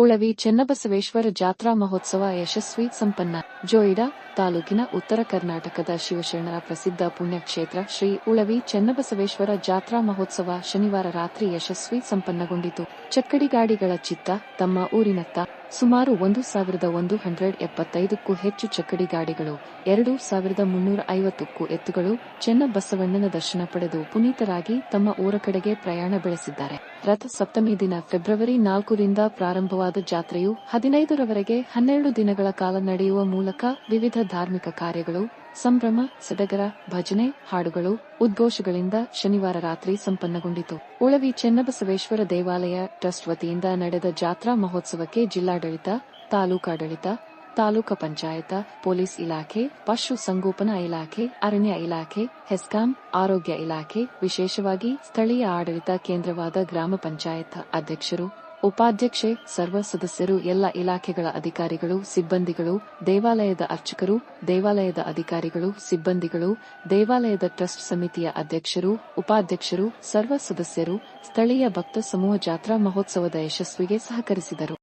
ಉಳವಿ ಚೆನ್ನಬಸವೇಶ್ವರ ಜಾತ್ರಾ ಮಹೋತ್ಸವ ಯಶಸ್ವಿ ಸಂಪನ್ನ. ಜೋಯಿಡಾ ತಾಲೂಕಿನ ಉತ್ತರ ಕರ್ನಾಟಕದ ಶಿವಶರಣರ ಪ್ರಸಿದ್ಧ ಪುಣ್ಯಕ್ಷೇತ್ರ ಶ್ರೀ ಉಳವಿ ಚೆನ್ನಬಸವೇಶ್ವರ ಜಾತ್ರಾ ಮಹೋತ್ಸವ ಶನಿವಾರ ರಾತ್ರಿ ಯಶಸ್ವಿ ಸಂಪನ್ನಗೊಂಡಿತು. ಚಕ್ಕಡಿ ಗಾಡಿಗಳ ಚಿತ್ತ ತಮ್ಮ ಊರಿನತ್ತ ಸುಮಾರು ಒಂದು ಸಾವಿರದ ಒಂದು ಹಂಡ್ರೆಡ್ ಎಪ್ಪತ್ತೈದಕ್ಕೂ ಹೆಚ್ಚು ಚಕ್ಕಡಿ ಗಾಡಿಗಳು, ಎರಡು ಸಾವಿರದ ಮುನ್ನೂರ ಐವತ್ತಕ್ಕೂ ಎತ್ತುಗಳು ಚೆನ್ನಬಸವಣ್ಣನ ದರ್ಶನ ಪಡೆದು ಪುನೀತರಾಗಿ ತಮ್ಮ ಊರ ಕಡೆಗೆ ಪ್ರಯಾಣ ಬೆಳೆಸಿದ್ದಾರೆ. ರಥ ಸಪ್ತಮಿ ದಿನ ಫೆಬ್ರವರಿ ನಾಲ್ಕರಿಂದ ಪ್ರಾರಂಭವಾದ ಜಾತ್ರೆಯು ಹದಿನೈದರವರೆಗೆ ಹನ್ನೆರಡು ದಿನಗಳ ಕಾಲ ನಡೆಯುವ ಮೂಲಕ ವಿವಿಧ ಧಾರ್ಮಿಕ ಕಾರ್ಯಗಳು ಸಂಭ್ರಮ, ಸಡಗರ, ಭಜನೆ, ಹಾಡುಗಳು, ಉದ್ಘೋಷಗಳಿಂದ ಶನಿವಾರ ರಾತ್ರಿ ಸಂಪನ್ನಗೊಂಡಿತು. ಉಳವಿ ಚೆನ್ನಬಸವೇಶ್ವರ ದೇವಾಲಯ ಟ್ರಸ್ಟ್ ವತಿಯಿಂದ ನಡೆದ ಜಾತ್ರಾ ಮಹೋತ್ಸವಕ್ಕೆ ಜಿಲ್ಲಾಡಳಿತ, ತಾಲೂಕಾಡಳಿತ, ತಾಲೂಕ ಪಂಚಾಯತ, ಪೊಲೀಸ್ ಇಲಾಖೆ, ಪಶು ಸಂಗೋಪನಾ ಇಲಾಖೆ, ಅರಣ್ಯ ಇಲಾಖೆ, ಹೆಸ್ಕಾಂ, ಆರೋಗ್ಯ ಇಲಾಖೆ, ವಿಶೇಷವಾಗಿ ಸ್ಥಳೀಯ ಆಡಳಿತ ಕೇಂದ್ರವಾದ ಗ್ರಾಮ ಪಂಚಾಯತ್ ಅಧ್ಯಕ್ಷರು ಉಪಾಧ್ಯಕ್ಷೆ, ಸರ್ವ ಸದಸ್ಯರು, ಎಲ್ಲ ಇಲಾಖೆಗಳ ಅಧಿಕಾರಿಗಳು, ಸಿಬ್ಬಂದಿಗಳು, ದೇವಾಲಯದ ಅರ್ಚಕರು, ದೇವಾಲಯದ ಅಧಿಕಾರಿಗಳು, ಸಿಬ್ಬಂದಿಗಳು, ದೇವಾಲಯದ ಟ್ರಸ್ಟ್ ಸಮಿತಿಯ ಅಧ್ಯಕ್ಷರು, ಉಪಾಧ್ಯಕ್ಷರು, ಸರ್ವ ಸದಸ್ಯರು, ಸ್ಥಳೀಯ ಭಕ್ತ ಸಮೂಹ ಜಾತ್ರಾ ಮಹೋತ್ಸವದ ಯಶಸ್ವಿಗೆ ಸಹಕರಿಸಿದರು.